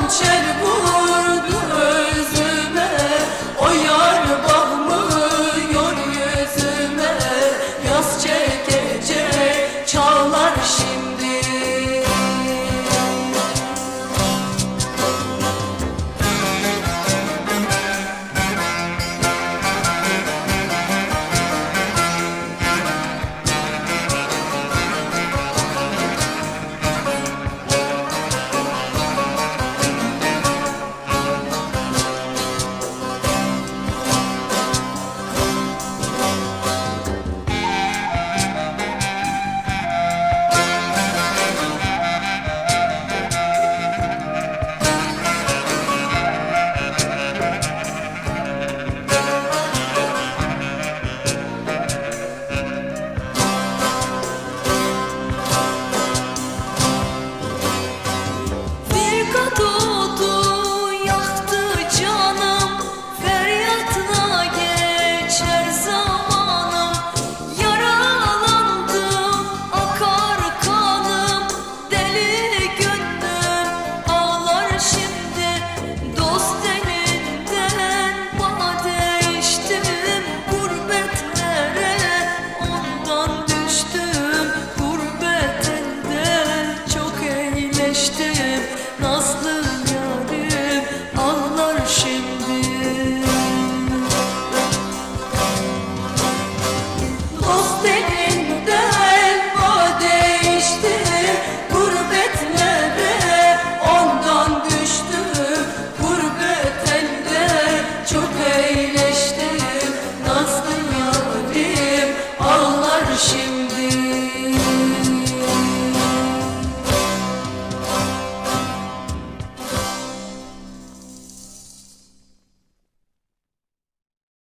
hançer bu şimdi? Dost elinde elma değişti Gurbetlere ondan düştü Gurbet çok eyleşti Nazlı yârim ağlar şimdi.